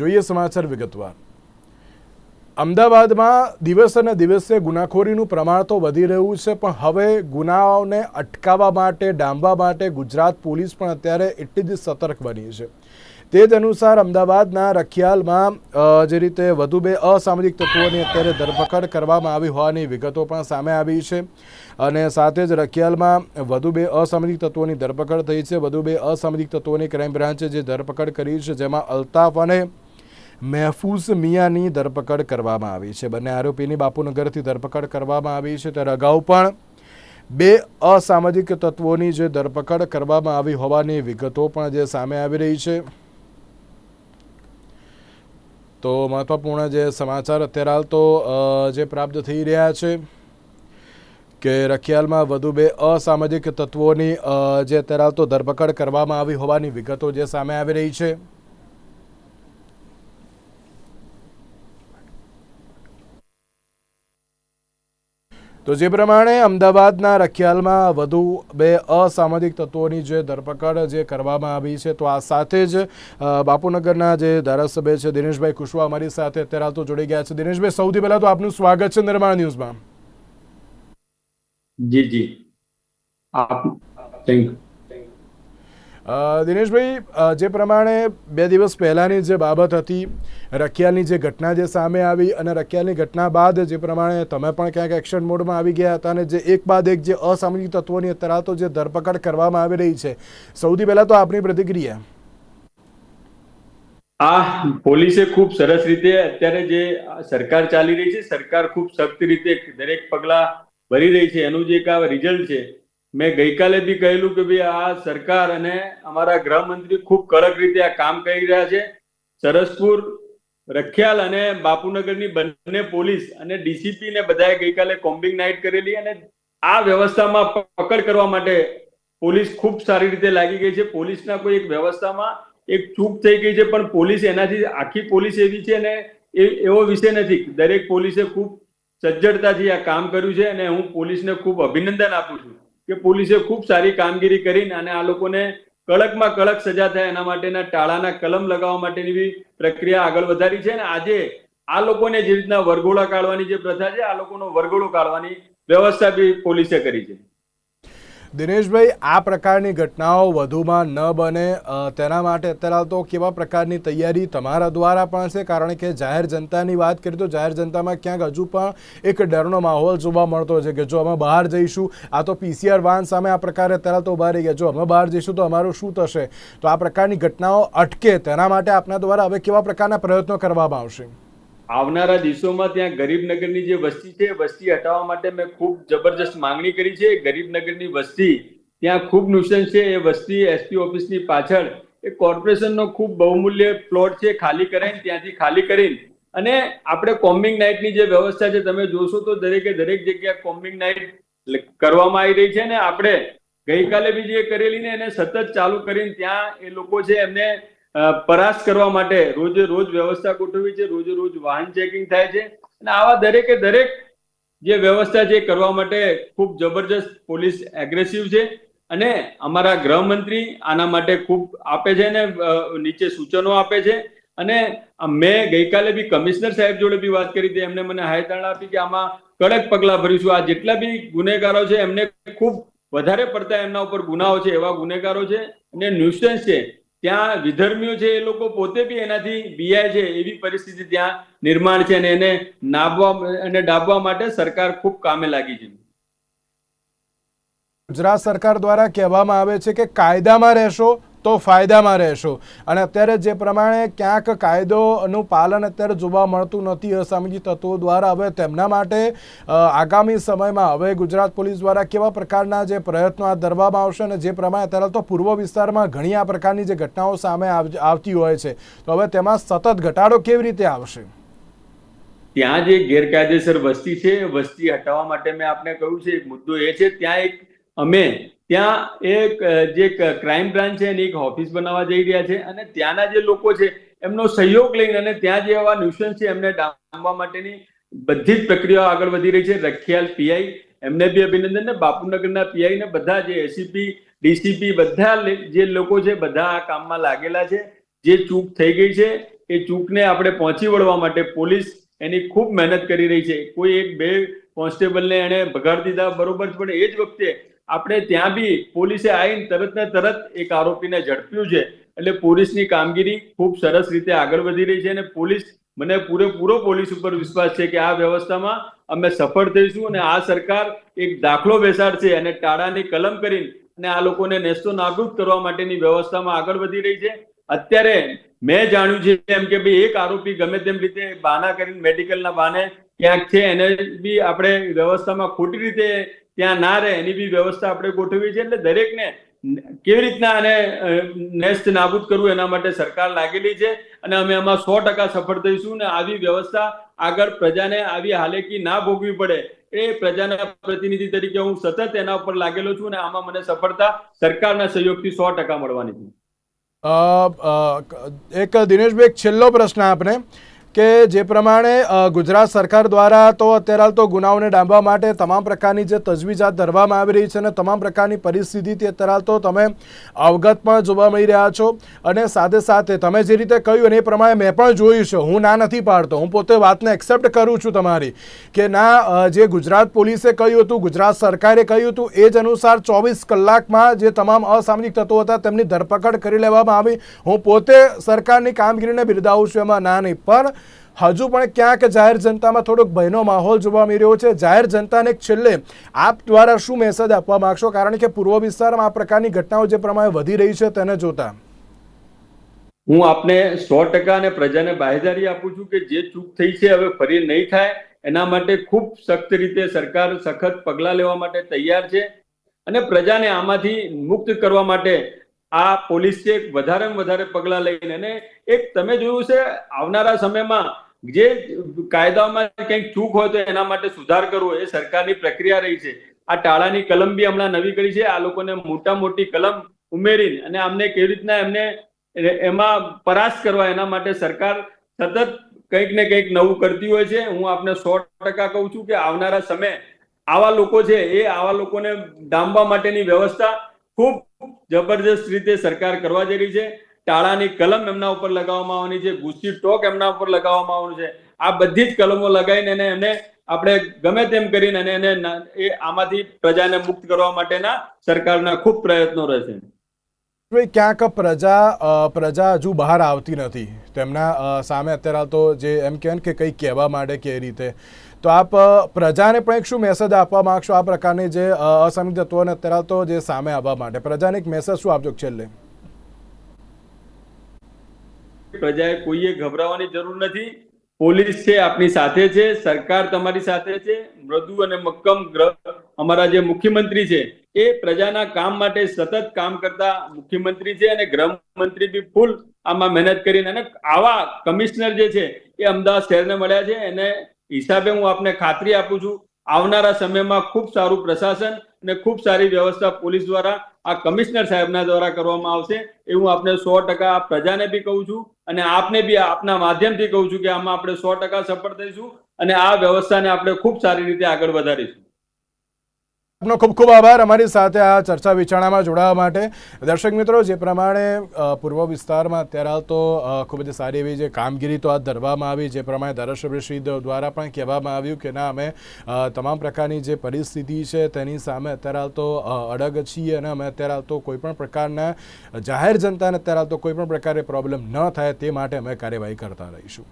જોઈએ સમાચાર વિગતવાર. અમદાવાદમાં દિવસે અને દિવસે ગુનાખોરીનું પ્રમાણ તો વધી રહ્યું છે, પણ હવે ગુનાઓને અટકાવવા માટે, ડામવા માટે ગુજરાત પોલીસ પણ અત્યારે એટલી જ સતર્ક બની છે. તે જ અનુસાર અમદાવાદના રખિયાલમાં જે રીતે વધુ બે અસામાજિક તત્વોની અત્યારે ધરપકડ કરવામાં આવી હોવાની વિગતો પણ સામે આવી છે. અને સાથે જ રખિયાલમાં વધુ બે અસામાજિક તત્વોની ધરપકડ થઈ છે. વધુ બે અસામાજિક તત્વોની ક્રાઇમ બ્રાન્ચે જે ધરપકડ કરી છે, જેમાં અલ્તાફ અને મહેફૂઝ મિયાની ધરપકડ કરવામાં આવી છે. બંને આરોપીની બાપુનગરથી ધરપકડ કરવામાં આવી છે. ત્યારે અગાઉ પણ બે અસામાજિક તત્વોની જે ધરપકડ કરવામાં આવી હોવાની વિગતો પણ જે સામે આવી રહી છે. તો મહત્વપૂર્ણ જે સમાચાર અત્યારે હાલ તો જે પ્રાપ્ત થઈ રહ્યા છે કે રખિયાલમાં વધુ બે અસામાજિક તત્વોની જે અત્યારે હાલ તો ધરપકડ કરવામાં આવી હોવાની વિગતો જે સામે આવી રહી છે. તો જે પ્રમાણે અમદાવાદના રખિયાલમાં વધુ બે અસામાજિક તત્વોની જે ધરપકડ જે કરવામાં આવી છે, તો આ સાથે જ બાપુનગરના જે ધારાસભ્ય છે દિનેશભાઈ કુશવા અમારી સાથે અત્યારે હાલ તો જોડી ગયા છે. દિનેશભાઈ, સૌથી પહેલા તો આપનું સ્વાગત છે નિર્માણ ન્યૂઝમાં. જી જી. આપ થેન્ક યુ દિનેશભાઈ જે પ્રમાણે બે દિવસ પહેલાંની જે બાબત હતી, રખિયાલની જે ઘટના જે સામે આવી અને રખિયાલની ઘટના બાદ જે પ્રમાણે તમે પણ ક્યાંક એક્શન મોડમાં આવી ગયા હતા અને જે એક બાદ એક જે અસામાજિક તત્વોની અત્યારે જે ધરપકડ કરવામાં આવી રહી છે, સૌથી પહેલાં તો આપની પ્રતિક્રિયા. આ પોલીસે ખૂબ સરસ રીતે અત્યારે જે સરકાર ચાલી રહી છે, સરકાર ખૂબ સખ્ત રીતે દરેક પગલા ભરી રહી છે. એનું જે એક રિઝલ્ટ છે મેં ગઈકાલે બી કહેલું કે ભાઈ આ સરકાર અને અમારા ગૃહમંત્રી ખૂબ કડક રીતે આ કામ કરી રહ્યા છે. સરસપુર, રખિયાલ અને બાપુનગરની બંને પોલીસ અને ડીસીપી ને બધાએ ગઈકાલે કોમ્બિંગ નાઇટ કરેલી અને આ વ્યવસ્થામાં પકડ કરવા માટે પોલીસ ખૂબ સારી રીતે લાગી ગઈ છે. પોલીસના કોઈ એક વ્યવસ્થામાં એક ચૂક થઈ ગઈ છે, પણ પોલીસ એનાથી આખી પોલીસ એવી છે ને એ, એવો વિષય નથી. દરેક પોલીસે ખૂબ સજ્જડતાથી આ કામ કર્યું છે અને હું પોલીસને ખૂબ અભિનંદન આપું છું. કે પોલીસે ખૂબ સારી કામગીરી કરીને અને આ લોકોને કડકમાં કડક સજા થાય એના માટેના ટાળાના કલમ લગાવવા માટેની બી પ્રક્રિયા આગળ વધારી છે અને આજે આ લોકોને જે રીતના વરઘોડા કાઢવાની જે પ્રથા છે, આ લોકોનો વરઘોડો કાઢવાની વ્યવસ્થા બી પોલીસે કરી છે. દિનેશભાઈ, આ પ્રકારની ઘટનાઓ વધુમાં ન બને તેના માટે અત્યારે તો કેવા પ્રકારની તૈયારી તમારા દ્વારા પણ છે? કારણ કે જાહેર જનતાની વાત કરીએ તો જાહેર જનતામાં ક્યાંક હજુ પણ એક ડરનો માહોલ જોવા મળતો છે કે જો અમે બહાર જઈશું, આ તો પીસીઆર વાહન સામે આ પ્રકારે અત્યારે તો ઊભા રહી ગયા. જો અમે બહાર જઈશું તો અમારું શું થશે? તો આ પ્રકારની ઘટનાઓ અટકે, તેના માટે આપના દ્વારા હવે કેવા પ્રકારના પ્રયત્નો કરવામાં આવશે? આવનારા દિવસોમાં ત્યાં ગરીબનગરની જે વસ્તી છે વસ્તી હટાવવા માટે મેં ખૂબ જબરજસ્ત માંગણી કરી છે. ગરીબનગરની વસ્તી, ત્યાં ખૂબ નુકસાન છે. એ વસ્તી એસપી ઓફિસની પાછળ, એ કોર્પોરેશનનો ખૂબ બહુમૂલ્ય પ્લોટ છે, ખાલી કરાવીને ત્યાંથી ખાલી કરીને. અને આપણે કોમ્બિંગ નાઇટની જે વ્યવસ્થા છે, તમે જોશો તો દરેકે દરેક જગ્યાએ કોમ્બિંગ નાઇટ કરવામાં આવી રહી છે. ને આપણે ગઈકાલે બી જે કરેલી ને એને સતત ચાલુ કરીને, ત્યાં એ લોકો છે, એમને પરાસ્ત કરવા માટે રોજે રોજ વ્યવસ્થા ગોઠવી છે, રોજે રોજ વાહન ચેકિંગ થાય છે અને આવા દરેકે દરેક જે વ્યવસ્થા છે કરવા માટે ખૂબ જબરજસ્ત પોલીસ એગ્રેસિવ છે અને અમારા ગૃહમંત્રી આના માટે ખૂબ આપે છે ને નીચે સૂચનો આપે છે અને મેં ગઈકાલે બી કમિશનર સાહેબ જોડે બી વાત કરી હતી એમને મને હાયતાણ આપી કે આમાં કડક પગલાં ભરીશું. આ જેટલા બી ગુનેગારો છે એમને ખૂબ વધારે પડતા એમના ઉપર ગુનાઓ છે, એવા ગુનેગારો છે અને ન્યુસન્સ છે. ત્યાં વિધર્મીઓ છે એ લોકો પોતે બી એનાથી બિયાય છે, એવી પરિસ્થિતિ ત્યાં નિર્માણ છે અને એને નાબવા અને ડાબવા માટે સરકાર ખૂબ કામે લાગી છે. ગુજરાત સરકાર દ્વારા કહેવામાં આવે છે કે કાયદામાં રહેશો તો ફાયદામાં રહેશો. અને અત્યારે જે પ્રમાણે ક્યાંક કાયદોનું પાલન અત્યારે જોવા મળતું નથી અસામાજિક તત્વો દ્વારા, હવે તેમના માટે આગામી સમયમાં હવે ગુજરાત પોલીસ દ્વારા કેવા પ્રકારના જે પ્રયત્નો હાથ ધરવામાં આવશે અને જે પ્રમાણે અત્યારે તો પૂર્વ વિસ્તારમાં ઘણી આ પ્રકારની જે ઘટનાઓ સામે આવતી હોય છે. તો હવે તેમાં સતત ઘટાડો કેવી રીતે આવશે? ત્યાં જે ગેરકાયદેસર વસ્તી છે, વસ્તી હટાવવા માટે મેં આપને કહ્યું છે મુદ્દો એ છે, ત્યાં એક અમે ત્યાં એક જે ક્રાઇમ બ્રાન્ચ છે એની એક ઓફિસ બનાવવા જઈ રહ્યા છે અને ત્યાંના જે લોકો છે એમનો સહયોગ લઈને અને ત્યાં જે એવા ન્યુસન્સ છે એમને ડામવા માટેની બધી જ પ્રક્રિયાઓ આગળ વધી રહી છે. રખિયાલ પીઆઈ એમને બી અભિનંદન ને બાપુનગરના પીઆઈ ને બધા જે એસીપી ડીસીપી બધા જે લોકો છે બધા આ કામમાં લાગેલા છે. જે ચૂક થઈ ગઈ છે, એ ચૂકને આપણે પહોંચી વળવા માટે પોલીસ એની ખૂબ મહેનત કરી રહી છે. કોઈ એક બે કોન્સ્ટેબલને એણે ભગાડી દીધા, બરોબર છે, પણ એ જ વખતે આપણે ત્યાં બી પોલીસે આવીને તરત ને તરત એક આરોપીને ઝડપ્યું છે. એટલે પોલીસની કામગીરી ખૂબ સરસ રીતે આગળ વધી રહી છે અને પોલીસ મને પૂરેપૂરો પોલીસ ઉપર વિશ્વાસ છે કે આ વ્યવસ્થામાં અમે સફળ થઈશું અને આ સરકાર એક દાખલો બેસાડશે અને ટાળાની કલમ કરીને અને આ લોકોને નેસ્તો નાબૂદ કરવા માટેની વ્યવસ્થામાં આગળ વધી રહી છે. અત્યારે મેં જાણ્યું છે એમ કે ભાઈ એક આરોપી ગમે તેમ રીતે બહાના કરીને મેડિકલના બહાને ક્યાંક છે એને બી આપણે વ્યવસ્થામાં ખોટી રીતે ત્યાં ના રહે, એની બી વ્યવસ્થા આપણે ગોઠવી છે. એટલે દરેકને કેવી રીતના આને નેસ્ત નાબૂદ કરવું એના માટે સરકાર લાગેલી છે અને અમે એમાં સો ટકા સફળ થઈશું ને આવી વ્યવસ્થા આગળ પ્રજાને આવી હાલેકી ના ભોગવી પડે એ પ્રજાના પ્રતિનિધિ તરીકે હું સતત એના ઉપર લાગેલો છું અને આમાં મને સફળતા સરકારના સહયોગથી સો ટકા મળવાની છે. એક દિનેશભાઈ છેલ્લો પ્રશ્ન આપને. કે જે પ્રમાણે ગુજરાત સરકાર દ્વારા તો અત્યારે હાલ તો ગુનાઓને ડામવા માટે તમામ પ્રકારની જે તજવીજાત ધરવામાં આવી રહી છે અને તમામ પ્રકારની પરિસ્થિતિથી અત્યારે હાલ તો તમે અવગત પણ જોવા મળી રહ્યા છો. અને સાથે સાથે તમે જે રીતે કહ્યું અને એ પ્રમાણે મેં પણ જોયું છે. હું ના નથી પાડતો. હું પોતે વાતને એક્સેપ્ટ કરું છું તમારી કે ના જે ગુજરાત પોલીસે કહ્યું હતું, ગુજરાત સરકારે કહ્યું હતું, એ જ અનુસાર ચોવીસ કલાકમાં જે તમામ અસામાજિક તત્વો હતા તેમની ધરપકડ કરી લેવામાં આવી. હું પોતે સરકારની કામગીરીને બિરદાવું છું, એમાં ના નહીં. પણ હજુ પણ ક્યાંક જાહેર જનતામાં થોડોક ભયનો માહોલ જોવા મળી રહ્યો છે. જાહેર જનતાને છેલ્લે આપ દ્વારા શું મેસેજ આપવા માંગશો? કારણ કે પૂર્વ વિસ્તારમાં આ પ્રકારની ઘટનાઓ જે પ્રમાણે વધી રહી છે તેને જોતા. હું આપને સો ટકા અને પ્રજાને બાહેદારી આપું છું કે જે ચૂક થઈ છે હવે ફરી નહીં થાય. એના માટે ખૂબ સખ્ત રીતે સરકાર સખત પગલાં લેવા માટે તૈયાર છે. અને પ્રજાને આમાંથી મુક્ત કરવા માટે આ પોલીસ છે વધારે વધારે પગલાં લઈને અને એક તમે જોયું છે, આવનારા સમયમાં જે કાયદામાં કંઈક ચૂક હોય તો એના માટે સુધાર કરવો એ સરકારની પ્રક્રિયા રહી છે. આ ટાળાની કલમ બી હમણાં નવી કરી છે. આ લોકોને મોટા મોટી કલમ ઉમેરીને અને આમને કેવી રીતના એમને એમાં પરાસ્ત કરવા એના માટે સરકાર સતત કંઈક ને કંઈક નવું કરતી હોય છે. હું આપને સો ટકા કહું છું કે આવનારા સમય આવા લોકો છે એ આવા લોકોને ડામવા માટેની વ્યવસ્થા ખૂબ જબરજસ્ત રીતે સરકાર કરવા જઈ રહી છે. ટાળાની કલમ એમના ઉપર લગાવવામાં આવવાની છે ગુસ્સી ટોક એમના ઉપર લગાવવામાં આવવાનું છે. આ બધી જ કલમો લગાવીને એને એમને આપણે ગમે તેમ કરીને અને એને એ આમાંથી પ્રજાને મુક્ત કરવા માટેના સરકારના ખૂબ પ્રયત્નો રહેશે. ક્યાંક પ્રજા પ્રજા હજુ બહાર આવતી નથી. તેમના સામે અત્યારે તો જે એમ કહેવાય કે કંઈ કહેવા માટે કે રીતે. તો આપ પ્રજાને પણ એક શું મેસેજ આપવા માગશો આ પ્રકારની જે અસમિત તત્વોને અત્યારે તો જે સામે આવવા માટે પ્રજાને એક મેસેજ શું આપજો છેલ્લે? પ્રજાએ કોઈએ ગભરાવાની જરૂર નથી. પોલીસ છે, આપની સાથે છે, સરકાર તમારી સાથે છે, મૃદુ અને મક્કમ ગ્રહ અમારા જે મુખ્યમંત્રી છે, એ પ્રજાના કામ માટે સતત કામ કરતા મુખ્યમંત્રી છે અને ગૃહમંત્રી બી ફૂલ આમાં મહેનત કરીને અને આવા કમિશનર જે છે, એ અમદાવાદ શહેરને મળ્યા છે. એને હિસાબે હું આપને ખાતરી આપું છું, આવનારા સમયમાં ખૂબ સારું પ્રશાસન અને ખૂબ સારી વ્યવસ્થા પોલીસ દ્વારા, આ કમિશનર સાહેબના દ્વારા કરવામાં આવશે. એ હું આપને સો ટકા પ્રજાને બી કહું છું અને આપને બી આપના માધ્યમથી કહું છું કે આમાં આપણે સો ટકા સફળ થઈશું અને આ વ્યવસ્થાને આપણે ખૂબ સારી રીતે આગળ વધારીશું. આપનો ખૂબ ખૂબ આભાર. અમારી સાથે આ ચર્ચા વિચારણામાં જોડાવા માટે દર્શક મિત્રો, જે પ્રમાણે પૂર્વ વિસ્તારમાં અત્યારે હાલ તો ખૂબ જ સારી એવી જે કામગીરી તો હાથ ધરવામાં આવી, જે પ્રમાણે ધારાસભ્યશ્રી દ્વારા પણ કહેવામાં આવ્યું કે, ના, અમે તમામ પ્રકારની જે પરિસ્થિતિ છે તેની સામે અત્યારે હાલ તો અડગ છીએ અને અમે અત્યારે હાલ તો કોઈપણ પ્રકારના જાહેર જનતાને અત્યારે હાલ તો કોઈ પણ પ્રકારે પ્રોબ્લેમ ન થાય તે માટે અમે કાર્યવાહી કરતા રહીશું.